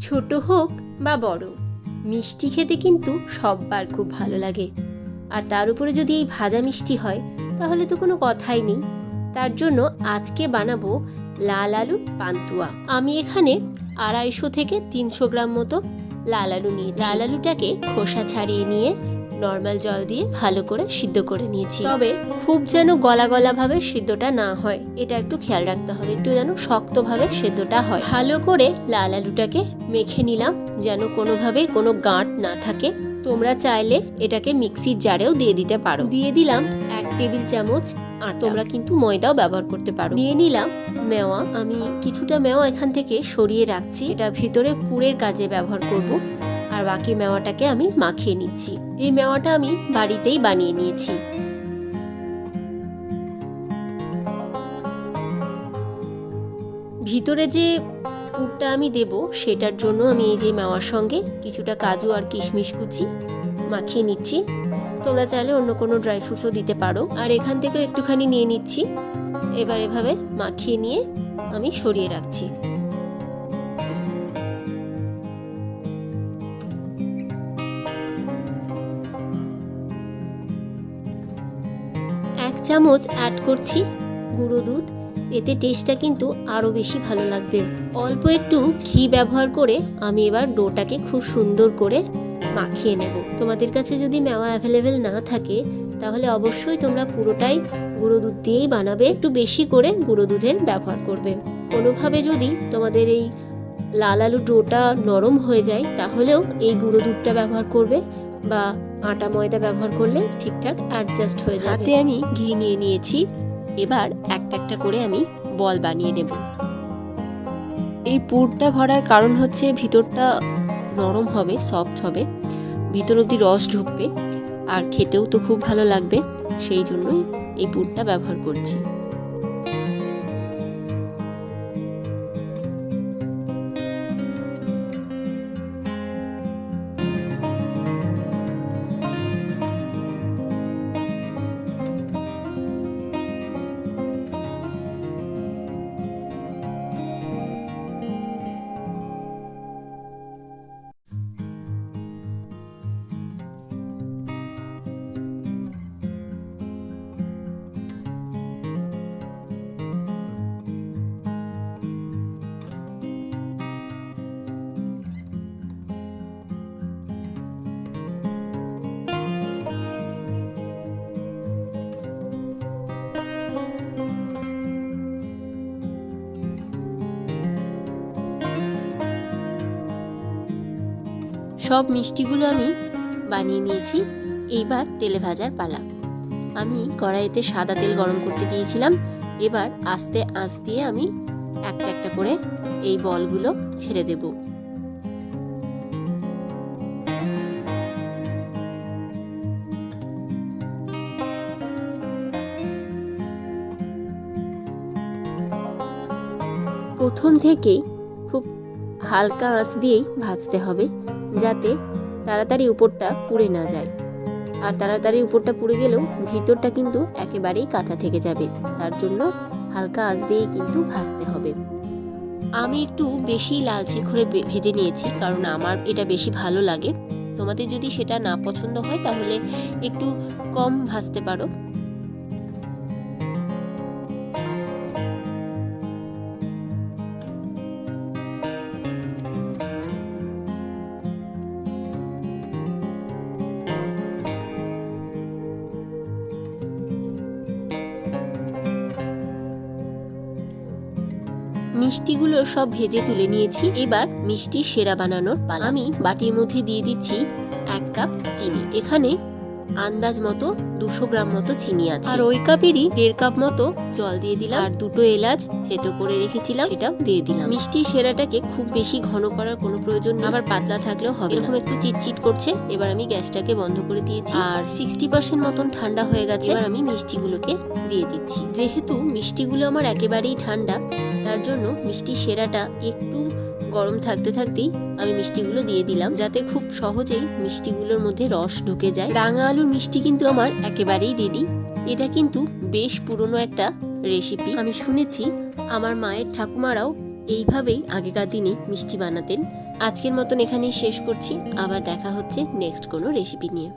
ছোট হোক বা বড়, মিষ্টি খেতে কিন্তু সববার খুব ভালো লাগে। আর তার উপরে যদি এই ভাজা মিষ্টি হয়, তাহলে তো কোনো কথাই নেই। তার জন্য আজকে বানাবো লাল আলুর পান্তুয়া। আমি এখানে আড়াইশো থেকে তিনশো গ্রাম মতো লাল আলু নিয়ে লাল আলুটাকে খোসা ছাড়িয়ে নিয়ে নর্মাল জল দিয়ে ভালো করে সিদ্ধ করে নিয়েছি। তবে খুব যেন গলা গলা ভাবে সিদ্ধটা না হয়, এটা একটু খেয়াল রাখতে হবে, একটু যেন শক্তভাবে সেদ্ধটা হয়। ভালো করে লাল আলুটাকে মেখে নিলাম, যেন কোনোভাবে কোনো গাঁট না থাকে। তোমরা চাইলে এটাকে মিক্সির জারেও দিয়ে দিতে পারো। দিয়ে দিলাম এক টেবিল চামচ আর তোমরা কিন্তু ময়দাও ব্যবহার করতে পারো। নিয়ে নিলাম মেওয়া। আমি কিছুটা মেওয়া এখান থেকে সরিয়ে রাখছি। এটা ভিতরে পুরের কাজে ব্যবহার করব। আর বাকি মেওয়াটাকে আমি মাখিয়ে নিচ্ছি। এই মেওয়াটা আমি বাড়িতেই বানিয়ে নিয়েছি। ভিতরে যে পুরটা আমি দেব, সেটার জন্য আমি এই যে মেওয়ার সঙ্গে কিছুটা কাজু আর কিশমিশ কুচি মাখিয়ে নিচ্ছি। তোমরা চাইলে অন্য কোনো ড্রাই ফ্রুটসও দিতে পারো। আর এখান থেকেও একটুখানি নিয়ে নিচ্ছি। এবার এভাবে মাখিয়ে নিয়ে আমি সরিয়ে রাখছি। চামচ অ্যাড করছি, গুঁড়ো দুধ। এতে টেস্টটা কিন্তু আরও বেশি ভালো লাগবে। অল্প একটু ঘি ব্যবহার করে আমি এবার ডোটাকে খুব সুন্দর করে মাখিয়ে নেব। তোমাদের কাছে যদি মেওয়া অ্যাভেলেবেল না থাকে, তাহলে অবশ্যই তোমরা পুরোটাই গুঁড়ো দুধ দিয়েই বানাবে। একটু বেশি করে গুঁড়ো দুধের ব্যবহার করবে। কোনোভাবে যদি তোমাদের এই লাল আলু ডোটা নরম হয়ে যায়, তাহলেও এই গুঁড়ো দুধটা ব্যবহার করবে বা আটা ময়দা ব্যবহার করলে ঠিকঠাক অ্যাডজাস্ট হয়ে যাবে। হাতে আমি ঘি নিয়ে নিয়েছি। এবার একটা একটা করে আমি বল বানিয়ে নেব। এই পুরটা ভরার কারণ হচ্ছে ভিতরটা নরম হবে সফট হবে। ভিতর অবধি রস ঢুকবে। আর খেতেও তো খুব ভালো লাগবে। সেই জন্যই এই পুরটা ব্যবহার করছি। সব মিষ্টিগুলো আমি বানিয়ে নিয়েছি। এইবার তেলে ভাজার পালা। আমি কড়াইতে সাদা তেল গরম করতে দিয়েছিলাম। এবার আস্তে আঁচ দিয়ে আমি একটা একটা করে এই বলগুলো ছেড়ে দেব। প্রথম থেকেই খুব হালকা আঁচ দিয়েই ভাজতে হবে। যাতে তাড়াতাড়ি উপরটা পুড়ে না যায়। আর তাড়াতাড়ি উপরটা পুড়ে গেলেও ভিতরটা কিন্তু একেবারেই কাঁচা থেকে যাবে। তার জন্য হালকা আঁচ দিয়েই কিন্তু ভাজতে হবে। আমি একটু বেশি লালচে করে ভেজে নিয়েছি, কারণ আমার এটা বেশি ভালো লাগে। তোমাদের যদি সেটা না পছন্দ হয় তাহলে একটু কম ভাজতে পারো। মিষ্টিগুলো সব ভেজে তুলে নিয়েছি। এবার মিষ্টি সেরা বানানোর পালা। আমি বাটির মধ্যে দিয়ে দিচ্ছি এক কাপ চিনি। এখানে আন্দাজ মতো দুশো গ্রাম মতো চিনি আছে। আর ওই কাপেরই দেড় কাপ মতো জল দিয়ে দিলাম। আর দুটো এলাচ থেতো করে রেখেছিলাম সেটাও দিয়ে দিলাম। মিষ্টি সেরাটাকে খুব বেশি ঘন করার কোনো প্রয়োজন আবার পাতলা থাকলেও হবে। এরকম একটু চিটচিট করছে এবার আমি গ্যাসটাকে বন্ধ করে দিয়েছি। আর সিক্সটি পার্সেন্ট মতন ঠান্ডা হয়ে গেছে এবার আমি মিষ্টিগুলোকে দিয়ে দিচ্ছি। যেহেতু মিষ্টিগুলো আমার একেবারেই ঠান্ডা তার জন্য মিষ্টি সেরাটা একটু গরম থাকতে থাকতেই আমি মিষ্টিগুলো দিয়ে দিলাম, যাতে খুব সহজেই মিষ্টিগুলোর মধ্যে রস ঢুকে যায়। রাঙা আলুর মিষ্টি কিন্তু আমার একেবারেই রেডি এটা কিন্তু বেশ পুরনো একটা রেসিপি আমি শুনেছি আমার মায়ের ঠাকুমারাও এইভাবেই আগেকার দিনে মিষ্টি বানাতেন। আজকের মতন এখানেই শেষ করছি। আবার দেখা হচ্ছে নেক্সট কোনো রেসিপি নিয়ে।